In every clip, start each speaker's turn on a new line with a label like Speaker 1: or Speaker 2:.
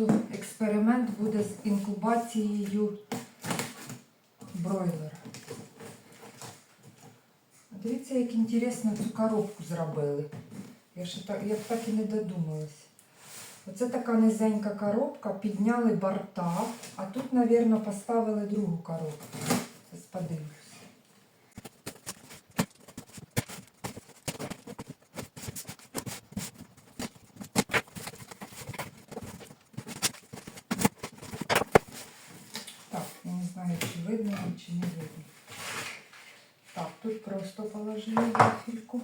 Speaker 1: зразу експеримент буде з інкубацією бройлера. Дивіться, як інтересно цю коробку зробили. Я, ще так, я б так і не додумалась. Оце така низенька коробка, підняли борта, а тут, мабуть, поставили другу коробку. Зараз подивлюсь. Так, я не знаю, чи видно, вам, чи не видно. Так, просто положили вафельку.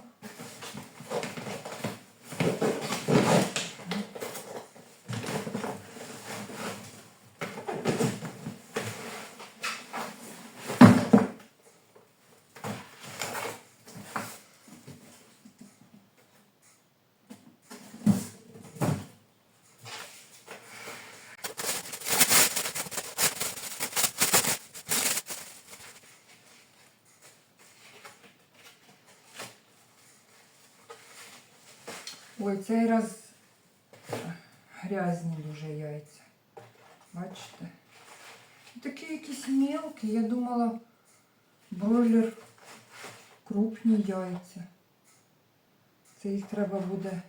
Speaker 1: Ой, цей раз грязні дуже яйця. Бачите? Такі якісь мелкі. Я думала, бройлер крупні яйця. Це їх треба буде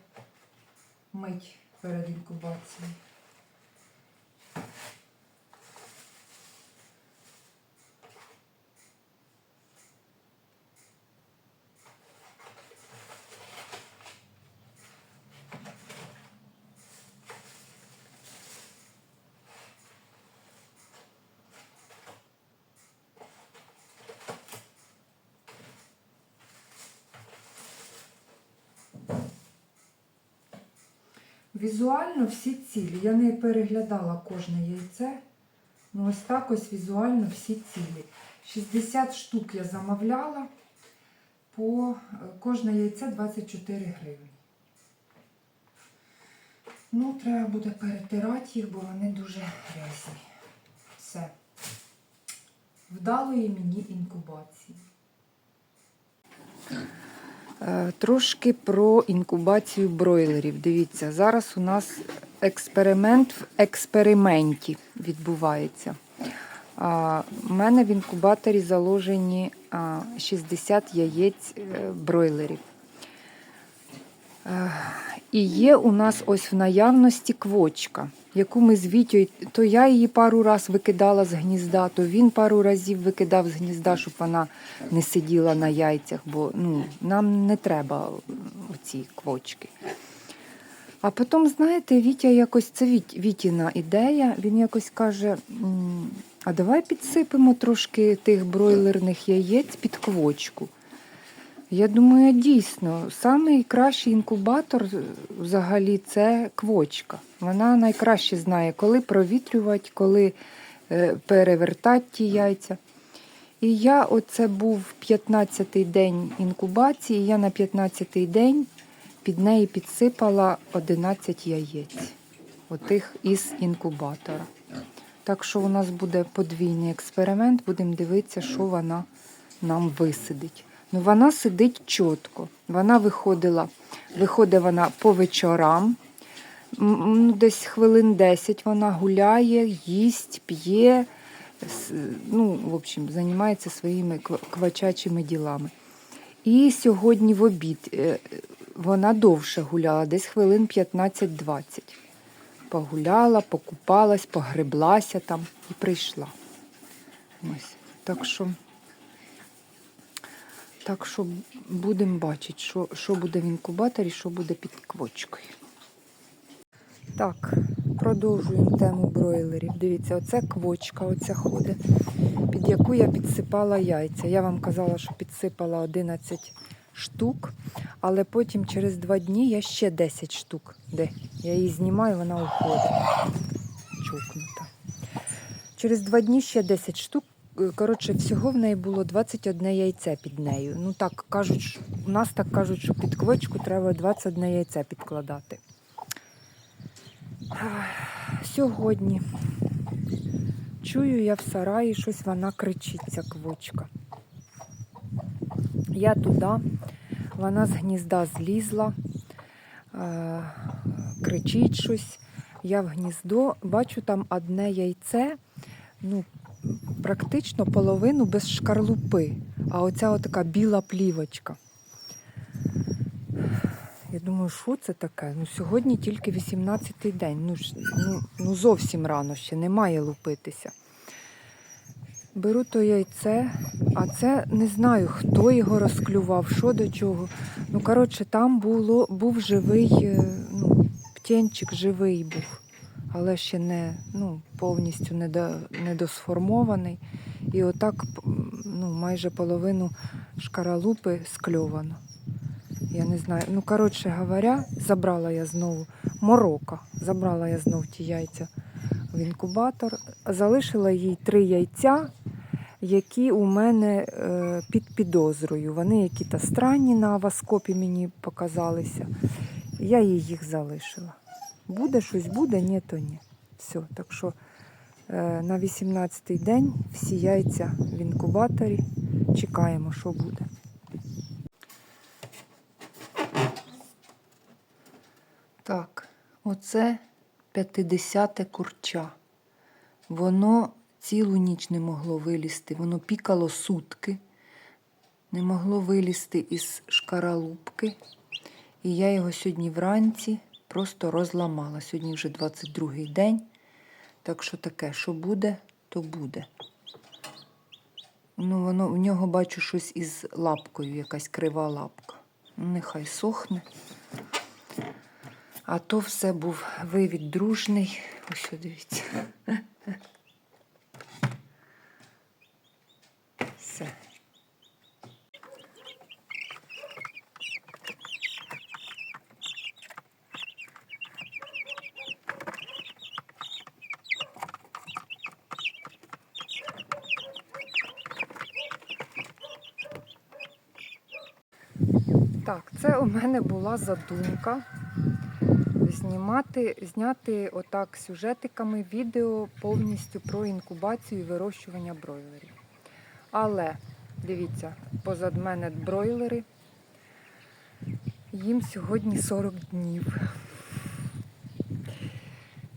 Speaker 1: мить перед інкубацією. Візуально всі цілі. Я не переглядала кожне яйце. Ну, ось так ось візуально всі цілі. 60 штук я замовляла. По кожне яйце 24 гривні. Ну, треба буде перетирати їх, бо вони дуже грязні. Все. Вдалої мені інкубації. Е, Трошки про інкубацію бройлерів. Дивіться, зараз у нас експеримент в експерименті відбувається. У мене в інкубаторі заложені 60 яєць е, бройлерів. І є у нас ось в наявності квочка, яку ми з Вітєю, то я її пару раз викидала з гнізда, то він пару разів викидав з гнізда, щоб вона не сиділа на яйцях, бо ну, нам не треба ці квочки. А потім, знаєте, Вітя якось, це Вітіна ідея, він якось каже: а давай підсипемо трошки тих бройлерних яєць під квочку. Я думаю, дійсно, найкращий інкубатор взагалі це квочка. Вона найкраще знає, коли провітрювати, коли е, перевертати ті яйця. І я, оце був 15-й день інкубації, я на 15-й день під неї підсипала 11 яєць. Отих із інкубатора. Так що у нас буде подвійний експеримент, будемо дивитися, що вона нам висидить. Ну, вона сидить чітко. Вона виходила, виходить вона по вечорам. Десь хвилин 10 вона гуляє, їсть, п'є, ну, в общем, займається своїми квачачими ділами. І сьогодні в обід е, вона довше гуляла, десь хвилин 15-20. Погуляла, покупалась, погреблася там і прийшла. Ось. Так що. Так що будемо бачити, що, що буде в інкубаторі, що буде під квочкою. Так, продовжуємо тему бройлерів. Дивіться, оце квочка, оця ходить, під яку я підсипала яйця. Я вам казала, що підсипала 11 штук, але потім через два дні я ще 10 штук. Де? Я її знімаю, вона уходить. Чокнута. Через два дні ще 10 штук. Коротше, всього в неї було 21 яйце під нею. Ну так кажуть, у нас так кажуть, що під квочку треба 21 яйце підкладати. Сьогодні чую я в сараї, щось вона кричить, ця квочка. Я туди, вона з гнізда злізла, е, кричить щось. я в гніздо, бачу там одне яйце, ну, практично половину без шкарлупи. А оця отака біла плівочка. Я думаю, що це таке? Ну, сьогодні тільки 18-й день. Ну, ну, ну зовсім рано ще, не має лупитися. Беру то яйце, а це не знаю, хто його розклював, що до чого. Ну, коротше, там було, був живий, е, ну, птенчик живий був, але ще не ну, повністю недо, недосформований. І отак ну, майже половину шкаралупи скльовано. Я не знаю. Ну, коротше говоря, забрала я знову морока. Забрала я знову ті яйця в інкубатор. Залишила їй три яйця, які у мене е, під підозрою. Вони які-то странні на аваскопі мені показалися. Я їх залишила. Буде щось буде, ні, то ні. Все. Так що е, на 18-й день всі яйця в інкубаторі. Чекаємо, що буде. Так, оце 50-те курча. Воно цілу ніч не могло вилізти. Воно пікало сутки, не могло вилізти із шкаралупки. І я його сьогодні вранці просто розламала. Сьогодні вже 22-й день. Так що таке, що буде, то буде. Ну, воно в нього бачу щось із лапкою, якась крива лапка. Ну, нехай сохне. А то все був вивід дружний. Ось дивіться. Все. Так, це у мене була задумка знімати, зняти отак сюжетиками відео повністю про інкубацію і вирощування бройлерів. Але дивіться, позад мене бройлери. Їм сьогодні 40 днів.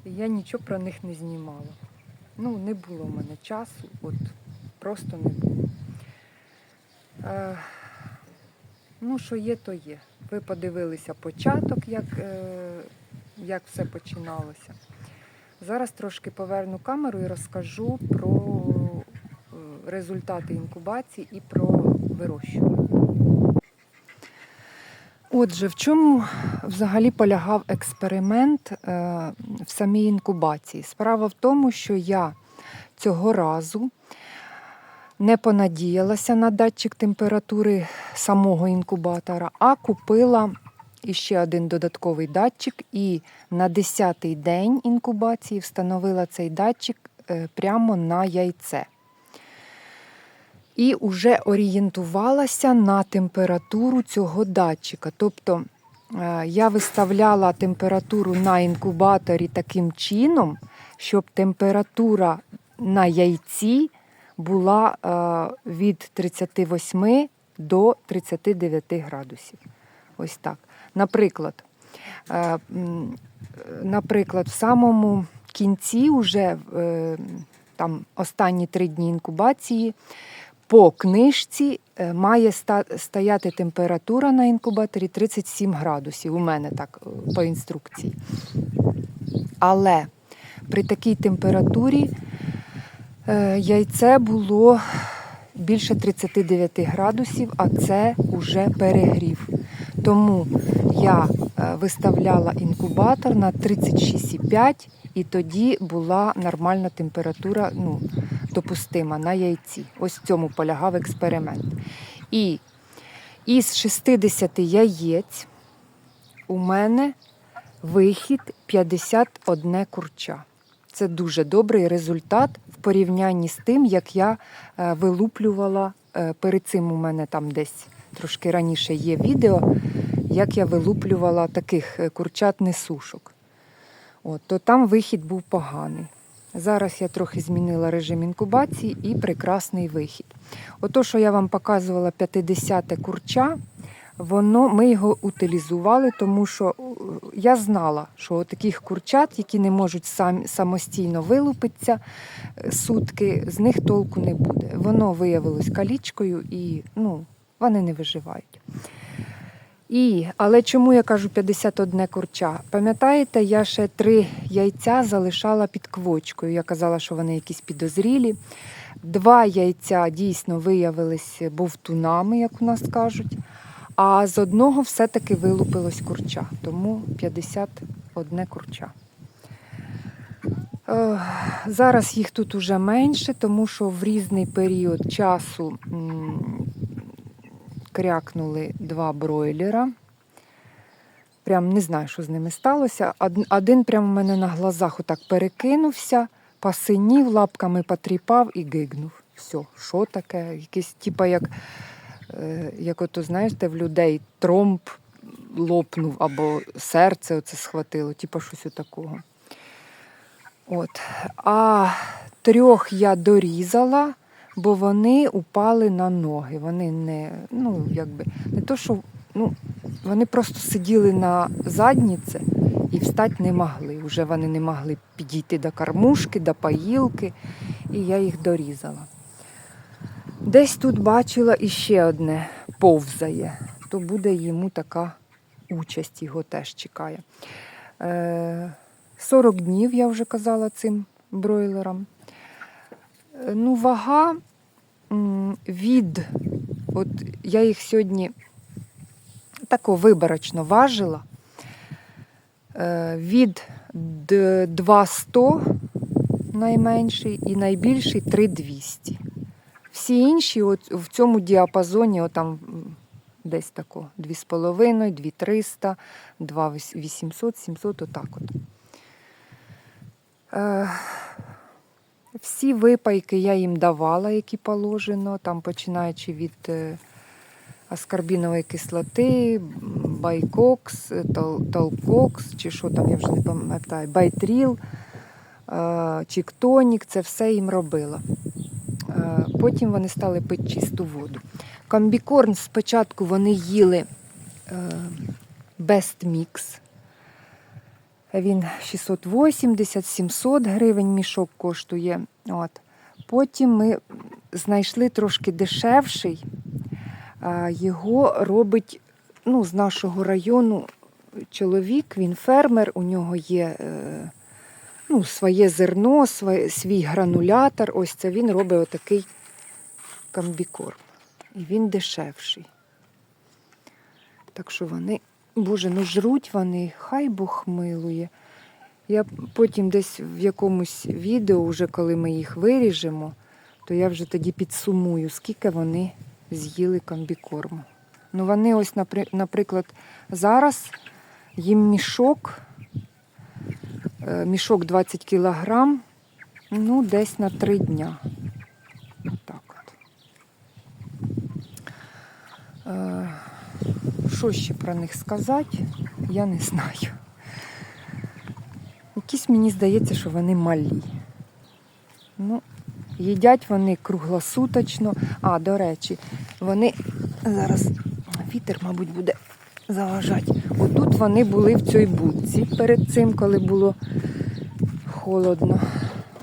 Speaker 1: Я нічого про них не знімала. Ну, не було в мене часу, от просто не було. Ну, що є, то є. Ви подивилися початок, як, е, як все починалося. Зараз трошки поверну камеру і розкажу про е, результати інкубації і про вирощування. Отже, в чому взагалі полягав експеримент е, в самій інкубації? Справа в тому, що я цього разу не понадіялася на датчик температури самого інкубатора, а купила іще один додатковий датчик і на 10-й день інкубації встановила цей датчик е, прямо на яйце. І вже орієнтувалася на температуру цього датчика. Тобто е, я виставляла температуру на інкубаторі таким чином, щоб температура на яйці була е, від 38 до 39 градусів. Ось так. Наприклад, е, наприклад, в самому кінці, вже е, там останні три дні інкубації, по книжці має стояти температура на інкубаторі 37 градусів. У мене так по інструкції. Але при такій температурі яйце було більше 39 градусів, а це вже перегрів. Тому я е, виставляла інкубатор на 36,5 і тоді була нормальна температура, ну, допустима на яйці. Ось в цьому полягав експеримент. І із 60 яєць у мене вихід 51 курча. Це дуже добрий результат в порівнянні з тим, як я е, вилуплювала е, перед цим у мене там десь трошки раніше є відео, як я вилуплювала таких е, курчат несушок. От, то там вихід був поганий. Зараз я трохи змінила режим інкубації і прекрасний вихід. Ото, що я вам показувала 50 те курча, Воно, ми його утилізували, тому що е, я знала, що таких курчат, які не можуть сам, самостійно вилупитися е, сутки, з них толку не буде. Воно виявилось калічкою і ну, вони не виживають. І, але чому я кажу 51 курча? Пам'ятаєте, я ще три яйця залишала під квочкою. Я казала, що вони якісь підозрілі. Два яйця дійсно виявились бовтунами, як у нас кажуть. А з одного все-таки вилупилось курча, тому 51 курча. Е, Зараз їх тут уже менше, тому що в різний період часу крякнули два бройлера. Прям не знаю, що з ними сталося. Один прямо у мене на глазах отак перекинувся, посинів, лапками потріпав і гигнув. Все, що таке? Якийсь, типа, як, як ото, знаєте, в людей тромб лопнув або серце оце схватило, типа щось такого. От. А трьох я дорізала, бо вони упали на ноги. Вони не, ну, якби, не то, що ну, вони просто сиділи на задніці і встати не могли. Уже вони не могли підійти до кормушки, до поїлки, і я їх дорізала. Десь тут бачила іще одне повзає, то буде йому така участь, його теж чекає. Е, 40 днів, я вже казала цим бройлерам. Е, Ну, вага від, от я їх сьогодні тако виборочно важила. Е, Від д- 200 найменший і найбільший 3200. Всі інші от в цьому діапазоні, от там десь тако 2,5, 2300, 2800, 700, отак от. Е, всі випайки я їм давала, які положено, там починаючи від е, аскорбінової кислоти, байкокс, тол- толкокс, чи що там, я вже не пам'ятаю, байтріл, е, чіктонік, це все їм робила. Потім вони стали пити чисту воду. Комбікорн спочатку вони їли е, Best Mix. Він 680-700 гривень мішок коштує. От. Потім ми знайшли трошки дешевший. Його робить ну, з нашого району чоловік, він фермер, у нього є е, ну, своє зерно, свій гранулятор. Ось це він робить отакий комбікорм. І він дешевший. Так що вони, боже, ну жруть вони, хай Бог милує. Я потім десь в якомусь відео, вже коли ми їх виріжемо, то я вже тоді підсумую, скільки вони з'їли комбікорму. Ну вони ось, наприклад, зараз їм мішок, е, мішок 20 кілограм, ну, десь на 3 дня. Так от. Е, Що ще про них сказати, я не знаю. Якісь мені здається, що вони малі. Ну, їдять вони круглосуточно. А, до речі, вони зараз вітер, мабуть, буде заважати. Отут вони були в цій будці перед цим, коли було холодно.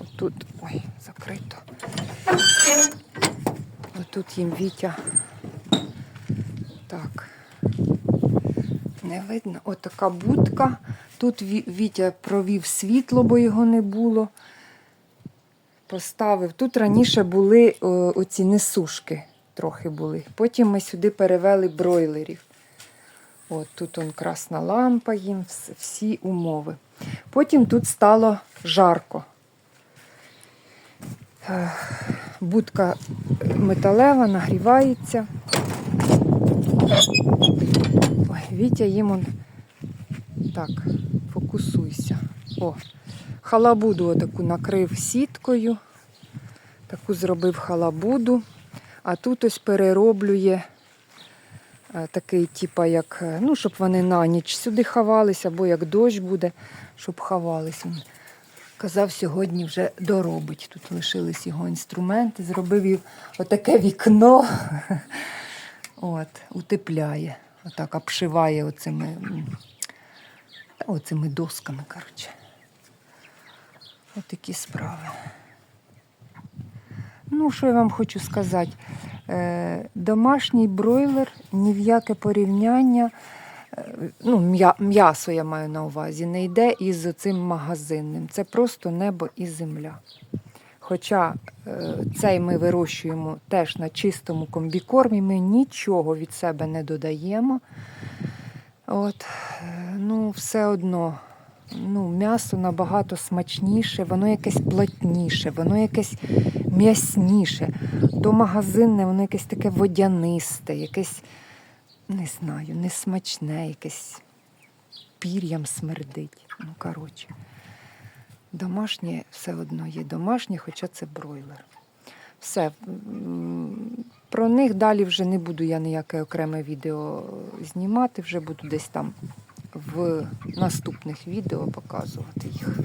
Speaker 1: Отут, ой, закрито. Отут їм Вітя. Так. Не видно. Отака будка. Тут Вітя провів світло, бо його не було. Поставив. Тут раніше були оці несушки трохи були. Потім ми сюди перевели бройлерів. От тут он красна лампа їм, всі умови. Потім тут стало жарко. Будка металева, нагрівається. Вітя їм он так, фокусуйся. О, халабуду отаку накрив сіткою. Таку зробив халабуду. А тут ось перероблює е, такий, типа, як, е, ну, щоб вони на ніч сюди ховалися, або як дощ буде, щоб ховались. Він Казав, сьогодні вже доробить. Тут лишились його інструменти, зробив отаке вікно. От, утепляє. Отак обшиває оцими, оцими досками, коротше. Отакі справи. Ну, що я вам хочу сказати? Е, домашній бройлер ні в яке порівняння, е, ну, м'ясо я маю на увазі, не йде із цим магазинним. Це просто небо і земля. Хоча е, цей ми вирощуємо теж на чистому комбікормі, ми нічого від себе не додаємо. От, ну, все одно, ну, м'ясо набагато смачніше, воно якесь плотніше, воно якесь м'ясніше. То магазинне, воно якесь таке водянисте, якесь, не знаю, несмачне, якесь пір'ям смердить. Ну, коротше. Домашнє все одно є домашнє, хоча це бройлер. Все. Про них далі вже не буду я ніяке окреме відео знімати, вже буду десь там в наступних відео показувати їх.